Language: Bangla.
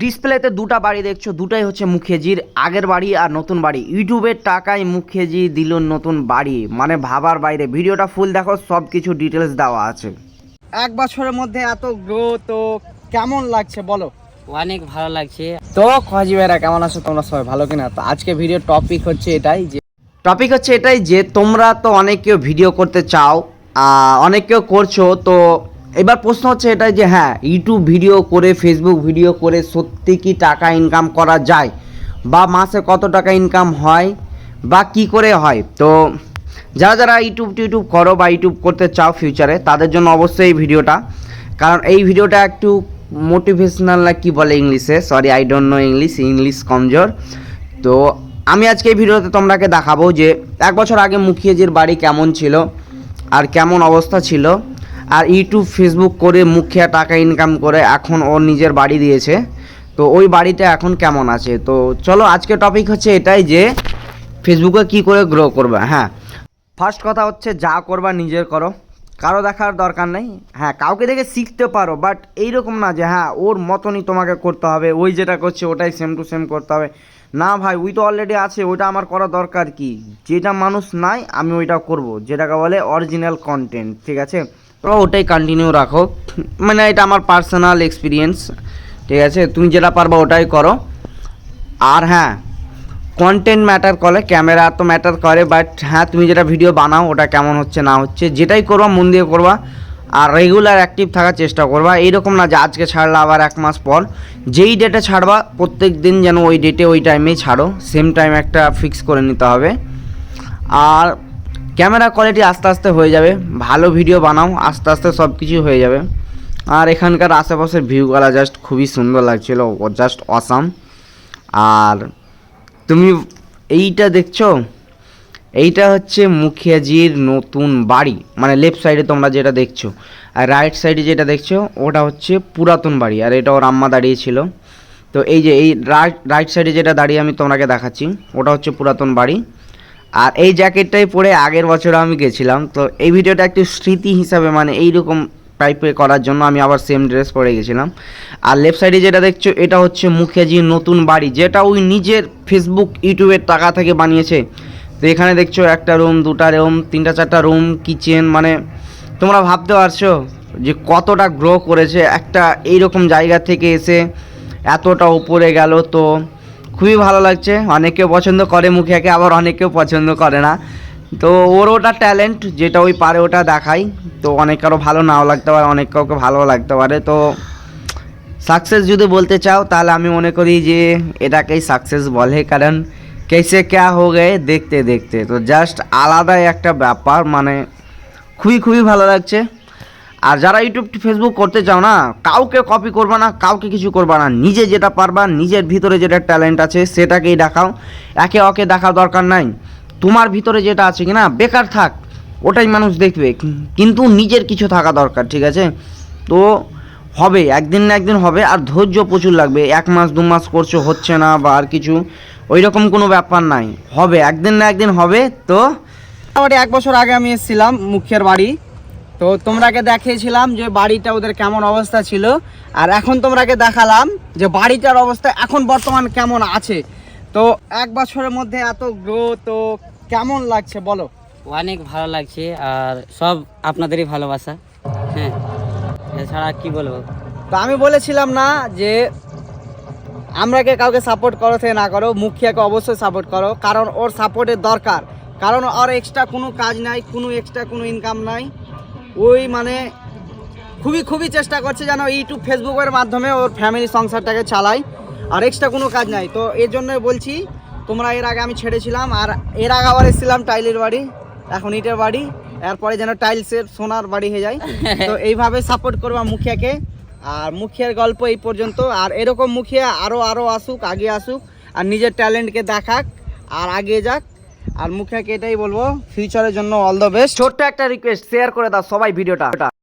ডিসপ্লেতে দুটা বাড়ি দেখছ দুটাই হচ্ছে মুখেজির আগের বাড়ি আর নতুন বাড়ি। ইউটিউবের টাকায় মুখেজি দিল নতুন বাড়ি। মানে ভাবার বাইরে। ভিডিওটা ফুল দেখো সব কিছু ডিটেলস দেওয়া আছে। এক বছরের মধ্যে এত গ্রো তো কেমন লাগছে বলো? অনেক ভালো লাগছে। তো খোঁজি ভাইরা কেমন আছো? তোমরা সবাই ভালো কিনা? তো আজকে ভিডিও টপিক হচ্ছে এটাই যে টপিক হচ্ছে এটাই যে তোমরা তো অনেক কেউ ভিডিও করতে চাও অনেক কেউ করছ তো এবার প্রশ্ন হচ্ছে এটাই যে হ্যাঁ ইউটিউব ভিডিও করে ফেসবুক ভিডিও করে সত্যি কি টাকা ইনকাম করা যায়? বা মাসে কত টাকা ইনকাম হয়? বা কি করে হয়? তো যারা যারা ইউটিউব টিউটিউব করো বা ইউটিউব করতে চাও ফিউচারে তাদের জন্য অবশ্যই এই ভিডিওটা কারণ এই ভিডিওটা একটু মোটিভেশনাল না কি বলে ইংলিশে? Sorry I don't know English English কমজোর। তো আমি আজকে এই ভিডিওতে তোমরাকে দেখাবো যে এক বছর আগে মুখিয়াজির বাড়ি কেমন ছিল আর কেমন অবস্থা ছিল। আর ইউটিউব ফেসবুক করে মুখিয়া টাকা ইনকাম করে এখন ওর নিজের বাড়ি দিয়েছে। তো ওই বাড়িটা এখন কেমন আছে? তো চলো আজকে টপিক হচ্ছে এটাই যে ফেসবুকে কি করে গ্রো করবে? হ্যাঁ। ফার্স্ট কথা হচ্ছে যা করবা নিজের করো। কারও দেখার দরকার নেই। হ্যাঁ কাউকে দেখে শিখতে পারো বাট এইরকম না যে হ্যাঁ ওর মতনই তোমাকে করতে হবে, ওই যেটা করছে ওটাই সেম টু সেম করতে হবে। না ভাই, ওই তো অলরেডি আছে, ওইটা আমার করা দরকার কি? যেটা মানুষ নাই, আমি ওইটা করব, যেটাকে বলে অরিজিনাল কন্টেন্ট ঠিক আছে? তো ওটাই কন্টিনিউ রাখো। মানে এটা আমার পার্সোনাল এক্সপিরিয়েন্স ঠিক আছে? তুমি যেটা পারবা ওটাই করো। আর হ্যাঁ কন্টেন্ট ম্যাটার করে ক্যামেরা তো ম্যাটার করে বাট হ্যাঁ তুমি যেটা ভিডিও বানাও, ওটা কেমন হচ্ছে, না হচ্ছে, যেটাই করবা, মন দিয়ে করবা, আর রেগুলার অ্যাক্টিভ থাকার চেষ্টা করবা। এইরকম না যে আজকে ছাড়লা আবার এক মাস পর, যেই ডেটে ছাড়বা, প্রত্যেক দিন যেন ওই ডেটে ওই টাইমেই ছাড়ো। সেম টাইম একটা ফিক্স করে নিতে হবে। আর ক্যামেরা কোয়ালিটি আস্তে আস্তে হয়ে যাবে, ভালো ভিডিও বানাও, আস্তে আস্তে সব কিছু হয়ে যাবে। আর এখানকার আশেপাশের ভিউগুলা জাস্ট খুবই সুন্দর লাগছিল জাস্ট অসাম আর তুমি এইটা দেখছ? এইটা হচ্ছে মুখিয়াজির নতুন বাড়ি মানে লেফট সাইডে তোমরা যেটা দেখছ, আর রাইট সাইডে যেটা দেখছ, ওটা হচ্ছে পুরাতন বাড়ি, আর এটা ওর আম্মা দাঁড়িয়েছিল। তো এই যে এই রাইট রাইট সাইডে যেটা দাঁড়িয়ে আমি তোমাকে দেখাচ্ছি, ওটা হচ্ছে পুরাতন বাড়ি। আর এই জ্যাকেটটাই পরে আগের বছর আমি গেছিলাম। তো এই ভিডিওটা একটু স্মৃতি হিসাবে মানে এইরকম টাইপের করার জন্য আমি আবার সেম ড্রেস পরে গেছিলাম। আর লেফট সাইডে যেটা দেখছ, এটা হচ্ছে মুখিয়াজির নতুন বাড়ি, যেটা ওই নিজের ফেসবুক ইউটিউবের টাকা থেকে বানিয়েছে। তো এখানে দেখছ একটা রুম দুটা রুম তিনটা চারটা রুম কিচেন মানে তোমরা ভাবতে পারছ যে কতটা গ্রো করেছে। একটা এইরকম জায়গা থেকে এসে এতটা উপরে গেল, তো খুবই ভালো লাগছে। অনেকেও পছন্দ করে মুখিয়াকে আবার অনেকেও পছন্দ করে না। তো ওর ওটা ট্যালেন্ট যেটা ওই পারে ওটা দেখাই। তো অনেক কারও ভালো নাও লাগতে পারে, অনেক কাউকে ভালো লাগতে পারে। তো সাকসেস যদি বলতে চাও, তাহলে আমি মনে করি যে এটাকেই সাকসেস বলে। কারণ কেসে ক্যা হো গে দেখতে দেখতে, তো জাস্ট আলাদাই একটা ব্যাপার। মানে খুবই খুবই ভালো লাগছে। আর যারা ইউটিউব ফেসবুক করতে চাও না, কাউকে কপি করবে না, কাউকে কিছু করবে না। নিজে যেটা পারবা, নিজের ভিতরে যেটা ট্যালেন্ট আছে, সেটাকেই দেখাও। একে অকে দেখা দরকার নাই। তোমার ভিতরে যেটা আছে কি না বেকার থাক, ওটাই মানুষ দেখবে। কিন্তু নিজের কিছু থাকা দরকার, ঠিক আছে? তো হবে, একদিন না একদিন হবে, আর ধৈর্য প্রচুর লাগবে। এক মাস, দু মাস করছ, হচ্ছে না বা আর কিছু ওই রকম কোনো ব্যাপার নাই। হবে, একদিন না একদিন হবে, তো মোটামুটি এক বছর আগে আমি এসেছিলাম মুখিয়ার বাড়ি। তো তোমরাকে দেখিয়েছিলাম যে বাড়িটা ওদের কেমন অবস্থা ছিল। আর এখন তোমরাকে দেখালাম যে বাড়িটার অবস্থা এখন বর্তমান কেমন আছে। তো এক বছরের মধ্যে এত গ্রো তো কেমন লাগছে বলো? অনেক ভালো লাগছে আর সব আপনাদেরই ভালোবাসা। হ্যাঁ এছাড়া কি বলব? তো আমি বলেছিলাম না যে আমরাকে কাউকে সাপোর্ট করো থেকে না করো মুখিয়াকে অবশ্যই সাপোর্ট করো কারণ ওর সাপোর্টের দরকার। কারণ ওর এক্সট্রা কোনো কাজ নাই কোনো এক্সট্রা কোনো ইনকাম নাই। ওই মানে খুবই খুবই চেষ্টা করছে যেন ইউটিউব ফেসবুকের মাধ্যমে ওর ফ্যামিলি সংসারটাকে চালায়। আর এক্সট্রা কোনো কাজ নাই। তো এর জন্য বলছি তোমরা এর আগে আমি ছেড়েছিলাম আর এর আগে আবার এসেছিলাম টাইলের বাড়ি এখন ইটের বাড়ি এরপরে যেন টাইলসের সোনার বাড়ি হয়ে যায়। তো এইভাবে সাপোর্ট করবা মুখিয়াকে। আর মুখিয়ার গল্প এই পর্যন্ত। আর এরকম মুখিয়া আরও আরও আসুক আগে আসুক আর নিজের ট্যালেন্টকে দেখাক আর আগে যাক। আর মুখে এটাই বলব ফিউচারের জন্য অল দ্য বেস্ট ছোট্ট একটা রিকোয়েস্ট শেয়ার করে দাও সবাই ভিডিওটা।